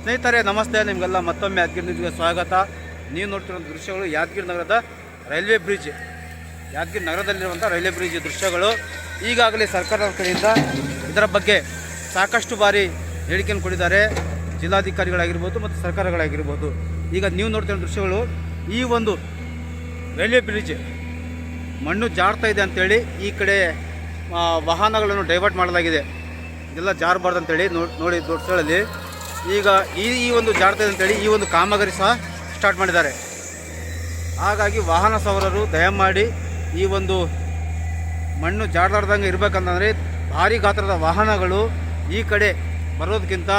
ಸ್ನೇಹಿತರೆ, ನಮಸ್ತೆ. ನಿಮಗೆಲ್ಲ ಮತ್ತೊಮ್ಮೆ ಯಾದಗಿರಿ ಸ್ವಾಗತ. ನೀವು ನೋಡ್ತಿರೋ ದೃಶ್ಯಗಳು ಯಾದಗಿರಿ ನಗರದ ರೈಲ್ವೆ ಬ್ರಿಡ್ಜ್. ಯಾದಗಿರಿ ನಗರದಲ್ಲಿರುವಂಥ ರೈಲ್ವೆ ಬ್ರಿಡ್ಜ್ ದೃಶ್ಯಗಳು. ಈಗಾಗಲೇ ಸರ್ಕಾರದ ಕಡೆಯಿಂದ ಇದರ ಬಗ್ಗೆ ಸಾಕಷ್ಟು ಬಾರಿ ಹೇಳಿಕೆಯನ್ನು ಕೊಟ್ಟಿದ್ದಾರೆ. ಜಿಲ್ಲಾಧಿಕಾರಿಗಳಾಗಿರ್ಬೋದು ಮತ್ತು ಸರ್ಕಾರಗಳಾಗಿರ್ಬೋದು. ಈಗ ನೀವು ನೋಡ್ತಿರೋ ದೃಶ್ಯಗಳು ಈ ಒಂದು ರೈಲ್ವೆ ಬ್ರಿಡ್ಜ್ ಮಣ್ಣು ಜಾಡ್ತಾ ಇದೆ ಅಂಥೇಳಿ ಈ ಕಡೆ ವಾಹನಗಳನ್ನು ಡೈವರ್ಟ್ ಮಾಡಲಾಗಿದೆ. ಇದೆಲ್ಲ ಜಾರಬಾರ್ದು ಅಂತೇಳಿ ನೋಡಿ ದೃಶ್ಯಗಳಲ್ಲಿ ಈಗ ಈ ಈ ಒಂದು ಜಾರ್ತಾ ಇದೆ ಅಂತೇಳಿ ಈ ಒಂದು ಕಾಮಗಾರಿ ಸಹ ಸ್ಟಾರ್ಟ್ ಮಾಡಿದ್ದಾರೆ. ಹಾಗಾಗಿ ವಾಹನ ಸವಾರರು ದಯಮಾಡಿ ಈ ಒಂದು ಮಣ್ಣು ಜಾಡಲಾರ್ದಂಗೆ ಇರಬೇಕಂತಂದರೆ ಭಾರಿ ಗಾತ್ರದ ವಾಹನಗಳು ಈ ಕಡೆ ಬರೋದಕ್ಕಿಂತ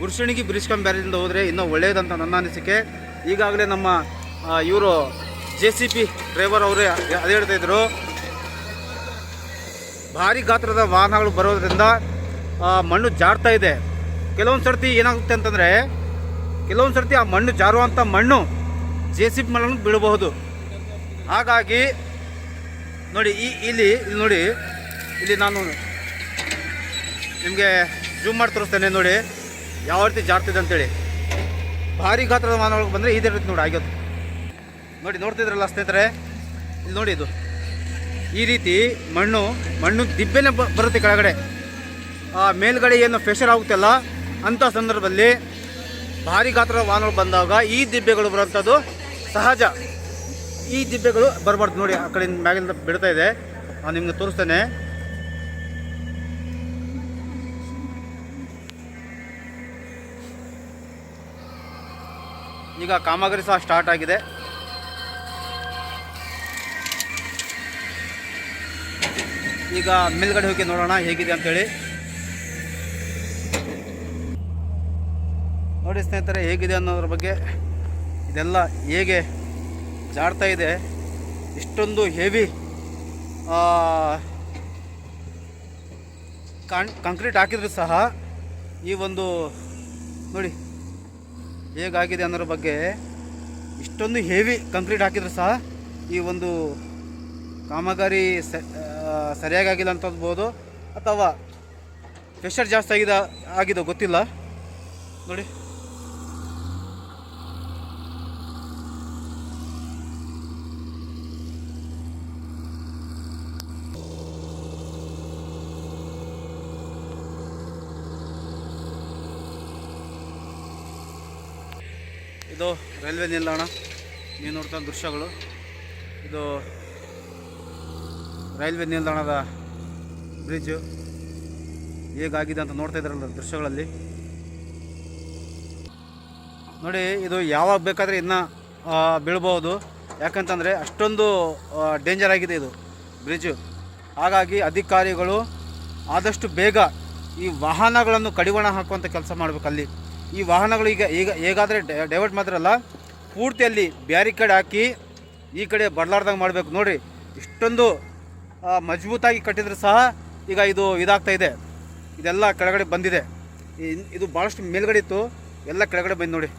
ಗುರ್ಸಣಿಗೆ ಬ್ರಿಜ್ಕಂಬ್ಯಾರದಿಂದ ಹೋದರೆ ಇನ್ನೂ ಒಳ್ಳೆಯದಂತ ನನ್ನ ಅನಿಸಿಕೆ. ಈಗಾಗಲೇ ನಮ್ಮ ಇವರು ಜೆ ಸಿ ಪಿ ಡ್ರೈವರ್ ಅವರೇ ಅದೇ ಹೇಳ್ತಾ ಇದ್ರು. ಭಾರಿ ಗಾತ್ರದ ವಾಹನಗಳು ಬರೋದ್ರಿಂದ ಮಣ್ಣು ಜಾರ್ತಾ ಇದೆ. ಕೆಲವೊಂದು ಸರ್ತಿ ಏನಾಗುತ್ತೆ ಅಂತಂದರೆ, ಕೆಲವೊಂದು ಸರ್ತಿ ಆ ಮಣ್ಣು ಜಾರುವಂಥ ಮಣ್ಣು ಜೆ ಸಿ ಬಿ ಮಣ್ಣನ್ನು ಬೀಳಬಹುದು ಹಾಗಾಗಿ, ನೋಡಿ, ಈ ಇಲ್ಲಿ ಇಲ್ಲಿ ನೋಡಿ, ಇಲ್ಲಿ ನಾನು ನಿಮಗೆ ಜೂಮ್ ಮಾಡಿ ತೋರಿಸ್ತೇನೆ ನೋಡಿ, ಯಾವ ರೀತಿ ಜಾರ್ತಿದೆ ಅಂತೇಳಿ. ಭಾರಿ ಗಾತ್ರದ ಮಾನವಳಿಗೆ ಬಂದರೆ ಇದೇ ರೀತಿ ನೋಡಿ ಆಗ್ಯೋದು ನೋಡಿ, ನೋಡ್ತಿದ್ರಲ್ಲ ಸ್ನೇಹಿತರೆ, ಇಲ್ಲಿ ನೋಡಿ ಇದು. ಈ ರೀತಿ ಮಣ್ಣು ಮಣ್ಣು ದಿಬ್ಬೆನೇ ಬರುತ್ತೆ ಕೆಳಗಡೆ. ಆ ಮೇಲ್ಗಡೆ ಏನು ಫೆಷರ್ ಆಗುತ್ತಲ್ಲ ಅಂಥ ಸಂದರ್ಭದಲ್ಲಿ ಭಾರಿ ಗಾತ್ರದ ವಾಹನಗಳು ಬಂದಾಗ ಈ ದಿಬ್ಬೆಗಳು ಬರುವಂಥದ್ದು ಸಹಜ. ಈ ದಿಬ್ಬೆಗಳು ಬರಬಾರ್ದು ನೋಡಿ, ಆ ಕಡೆಯಿಂದ ಮ್ಯಾಗಿಂದ ಬಿಡ್ತಾ ಇದೆ. ನಾನು ನಿಮ್ಗೆ ತೋರಿಸ್ತೇನೆ. ಈಗ ಕಾಮಗಾರಿ ಸಹ ಸ್ಟಾರ್ಟ್ ಆಗಿದೆ. ಈಗ ಮೇಲ್ಗಡೆ ಹೋಗಿ ನೋಡೋಣ ಹೇಗಿದೆ ಅಂತೇಳಿ. ನೋಡಿ ಸ್ನೇಹಿತರೆ, ಹೇಗಿದೆ ಅನ್ನೋದ್ರ ಬಗ್ಗೆ ಇದೆಲ್ಲ ಹೇಗೆ ಜಾಡ್ತಾ ಇದೆ, ಇಷ್ಟೊಂದು ಹೆವಿ ಕಾನ್ ಕಾಂಕ್ರೀಟ್ ಹಾಕಿದ್ರು ಸಹ ಈ ಒಂದು, ನೋಡಿ ಹೇಗಾಗಿದೆ ಅನ್ನೋದ್ರ ಬಗ್ಗೆ ಇಷ್ಟೊಂದು ಹೆವಿ ಕಾಂಕ್ರೀಟ್ ಹಾಕಿದ್ರು ಸಹ ಈ ಒಂದು ಕಾಮಗಾರಿ ಸ ಸರಿಯಾಗಿ ಆಗಿಲ್ಲ ಅಂತ ಅನ್ಬೋದು ಅಥವಾ ಪ್ರೆಷರ್ ಜಾಸ್ತಿ ಆಗಿದೆ, ಆಗಿದೋ ಗೊತ್ತಿಲ್ಲ. ನೋಡಿ. ಇದು ರೈಲ್ವೆ ನಿಲ್ದಾಣ. ನೀವು ನೋಡ್ತಾ ದೃಶ್ಯಗಳು. ಇದು ರೈಲ್ವೆ ನಿಲ್ದಾಣದ ಬ್ರಿಡ್ಜು. ಹೇಗಾಗಿದೆ ಅಂತ ನೋಡ್ತಾ ಇದ್ರಲ್ಲ ದೃಶ್ಯಗಳಲ್ಲಿ. ನೋಡಿ, ಇದು ಯಾವಾಗ ಬೇಕಾದರೆ ಇನ್ನ ಬೀಳ್ಬೋದು ಯಾಕಂತಂದರೆ ಅಷ್ಟೊಂದು ಡೇಂಜರ್ ಆಗಿದೆ ಇದು ಬ್ರಿಡ್ಜು. ಹಾಗಾಗಿ ಅಧಿಕಾರಿಗಳು ಆದಷ್ಟು ಬೇಗ ಈ ವಾಹನಗಳನ್ನು ಕಡಿವಾಣ ಹಾಕುವಂಥ ಕೆಲಸ ಮಾಡಬೇಕು ಅಲ್ಲಿ. ಈ ವಾಹನಗಳು ಈಗ ಈಗ ಹೇಗಾದರೆ ಡೈವರ್ಟ್ ಮಾಡಿದ್ರಲ್ಲ ಪೂರ್ತಿಯಲ್ಲಿ ಬ್ಯಾರಿಕೇಡ್ ಹಾಕಿ ಈ ಕಡೆ ಬರಲಾರ್ದಂಗೆ ಮಾಡಬೇಕು. ನೋಡಿರಿ, ಇಷ್ಟೊಂದು ಮಜಬೂತಾಗಿ ಕಟ್ಟಿದ್ರೆ ಸಹ ಈಗ ಇದು ಇದಾಗ್ತಾ ಇದೆ. ಇದೆಲ್ಲ ಕೆಳಗಡೆ ಬಂದಿದೆ. ಇದು ಭಾಳಷ್ಟು ಮೇಲ್ಗಡೆ ಇತ್ತು. ಎಲ್ಲ ಕೆಳಗಡೆ ಬಂದು ನೋಡಿ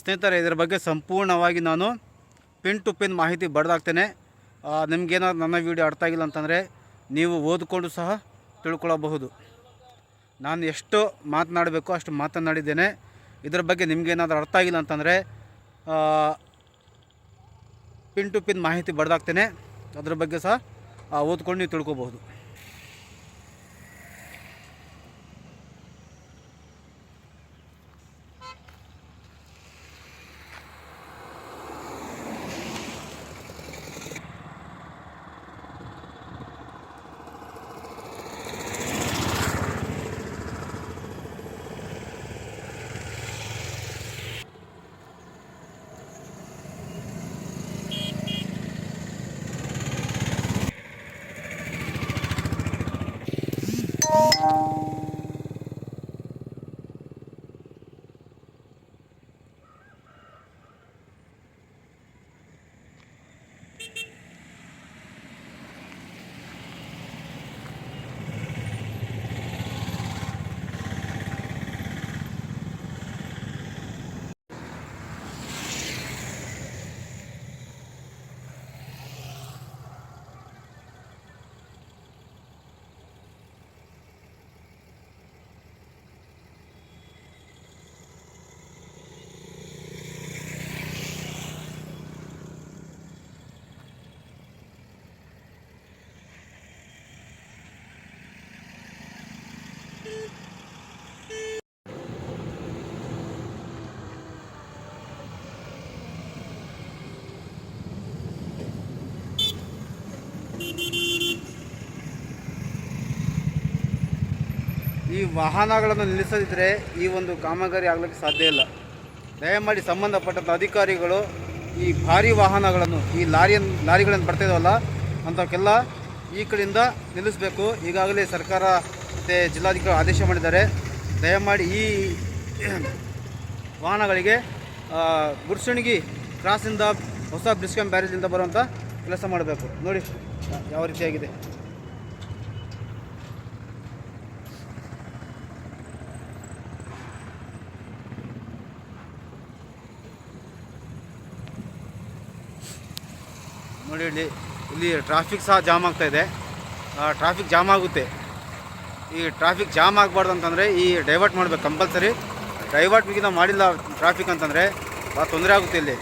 ಸ್ನೇಹಿತರೆ, ಇದರ ಬಗ್ಗೆ ಸಂಪೂರ್ಣವಾಗಿ ನಾನು ಪಿನ್ ಟು ಪಿನ್ ಮಾಹಿತಿ ಬರೆದಾಗ್ತೇನೆ ನಿಮಗೇನಾದ್ರು ನನ್ನ ವಿಡಿಯೋ ಅರ್ಥ ಆಗಿಲ್ಲ ಅಂತಂದರೆ ನೀವು ಓದಿಕೊಂಡು ಸಹ ತಿಳ್ಕೊಳ್ಳಬಹುದು ನಾನು ಎಷ್ಟು ಮಾತನಾಡಬೇಕು ಅಷ್ಟು ಮಾತನಾಡಿದ್ದೇನೆ. ಇದರ ಬಗ್ಗೆ ನಿಮಗೇನಾದ್ರೂ ಅರ್ಥ ಆಗಿಲ್ಲ ಅಂತಂದರೆ ಪಿನ್ ಟು ಪಿನ್ ಮಾಹಿತಿ ಬರೆದಾಗ್ತೇನೆ ಅದ್ರ ಬಗ್ಗೆ ಸಹ ಓದ್ಕೊಂಡು ನೀವು ತಿಳ್ಕೊಬಹುದು. Música ಈ ವಾಹನಗಳನ್ನು ನಿಲ್ಲಿಸದಿದ್ದರೆ ಈ ಒಂದು ಕಾಮಗಾರಿ ಆಗಲಿಕ್ಕೆ ಸಾಧ್ಯ ಇಲ್ಲ. ದಯಮಾಡಿ ಸಂಬಂಧಪಟ್ಟಂಥ ಅಧಿಕಾರಿಗಳು ಈ ಭಾರಿ ವಾಹನಗಳನ್ನು, ಈ ಲಾರಿಯನ್ನು ಲಾರಿಗಳನ್ನು ಬರ್ತಾ ಅಂಥವಕ್ಕೆಲ್ಲ ಈ ಕಡೆಯಿಂದ ನಿಲ್ಲಿಸಬೇಕು. ಈಗಾಗಲೇ ಸರ್ಕಾರ ಮತ್ತು ಜಿಲ್ಲಾಧಿಕಾರಿ ಆದೇಶ ಮಾಡಿದ್ದಾರೆ. ದಯಮಾಡಿ ಈ ವಾಹನಗಳಿಗೆ ಗುರ್ಸಣಿಗಿ ಕ್ರಾಸಿಂದ ಹೊಸ ಬ್ರಿಸ್ಕಮ್ ಬ್ಯಾರೇಜಿಂದ ಬರುವಂಥ ಕೆಲಸ ಮಾಡಬೇಕು. ನೋಡಿ, ಯಾವ ರೀತಿಯಾಗಿದೆ. ನೋಡಿ ಇಲ್ಲಿ ಇಲ್ಲಿ ಟ್ರಾಫಿಕ್ ಸಹ ಜಾಮ್ ಆಗ್ತಾ ಇದೆ. ಟ್ರಾಫಿಕ್ ಜಾಮ್ ಆಗುತ್ತೆ. ಈ ಟ್ರಾಫಿಕ್ ಜಾಮ್ ಆಗಬಾರ್ದು ಅಂತಂದರೆ ಈ ಡೈವರ್ಟ್ ಮಾಡಬೇಕು ಕಂಪಲ್ಸರಿ ಡೈವರ್ಟ್ ನಾವು ಮಾಡಿಲ್ಲ ಟ್ರಾಫಿಕ್ ಅಂತಂದರೆ ಭಾಳ ತೊಂದರೆ ಆಗುತ್ತೆ ಇಲ್ಲಿ.